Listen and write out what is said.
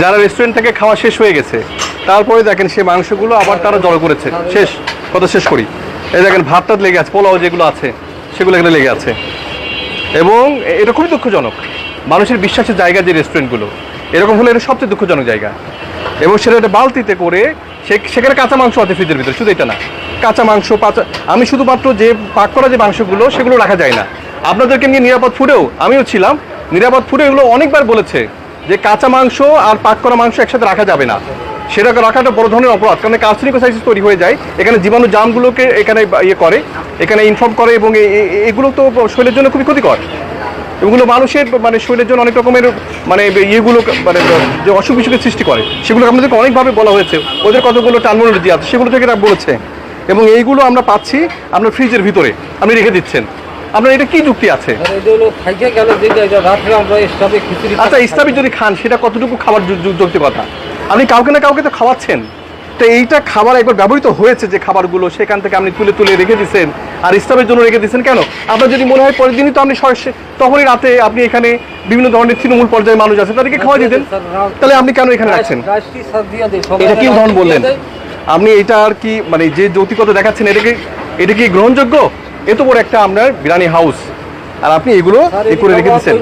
যারা রেস্টুরেন্ট থেকে খাওয়া শেষ হয়ে গেছে, তারপরে দেখেন সে মাংসগুলো আবার তারা জড়ো করেছে। শেষ, কথা শেষ করি। এই দেখেন ভাতটা লেগে আছে, পোলাও যেগুলো আছে, সেগুলো এখানে লেগে আছে। এবং এটা খুবই দুঃখজনক। মানুষের বিশ্বাসের জায়গা যে রেস্টুরেন্টগুলো এরকম হলে এটা সবচেয়ে দুঃখজনক জায়গা। এবং সেটা একটা বালতিতে করে সেখানে কাঁচা মাংস আছে ফ্রিজের ভিতরে, শুধু এটা না। কাঁচা মাংস, পাচা, আমি শুধুমাত্র যে পাক করা যে মাংসগুলো, সেগুলো রাখা যায় না। আপনাদেরকে নিয়ে নিরাপদ ফুডেও, আমিও ছিলাম। নিরাপদ ফুডে এগুলো অনেকবার বলেছে। যে কাঁচা মাংস আর পাক করা মাংস একসাথে রাখা যাবে না। সেটা রাখাটা বড় ধরনের অপরাধ, কারণ কার্সিনিকোসাইসিস তৈরি হয়ে যায়। এখানে জীবাণু জামগুলোকে এখানে ইয়ে করে, এখানে ইনফর্ম করে এবং এগুলো তো শরীরের জন্য খুবই ক্ষতিকর। এগুলো মানুষের মানে শরীরের জন্য অনেক রকমের মানে ইয়েগুলো মানে যে অসুখ বিসুখের সৃষ্টি করে। সেগুলো আপনাদেরকে অনেকভাবে বলা হয়েছে। ওদের কতগুলো টার্মিনোলজি আছে, সেগুলো থেকে বলেছে। এবং এইগুলো আমরা পাচ্ছি, আমরা ফ্রিজের ভিতরে, আপনি রেখে দিচ্ছেন। আপনার এটা কি যুক্তি আছে? আচ্ছা ইসলামী যদি খান সেটা কতটুকু খাবার যৌক্তিকতা আপনি কাউকে না কাউকে তো খাওয়াচ্ছেন। তো এইটা খাবার একবার ব্যবহৃত হয়েছে যে খাবারগুলো সেখান থেকে আপনি তুলে তুলে রেখে দিচ্ছেন আর ইস্তাবের জন্য রেখে দিচ্ছেন কেন? আপনার যদি মনে হয় পরের দিনই তো আপনি তখনই রাতে আপনি এখানে বিভিন্ন ধরনের তৃণমূল পর্যায়ের মানুষ আছে তাদেরকে খাওয়া দিতেন। তাহলে আপনি কেন এখানে রাখছেন? এটা কি ধরন বললেন? আপনি এটা আর কি মানে যে যৌক্তিকতা দেখাচ্ছেন এটাকে এটা কি গ্রহণযোগ্য? এত বড় একটা আপনার বিরানি হাউস আর আপনি এগুলো করে রেখে দিচ্ছেন।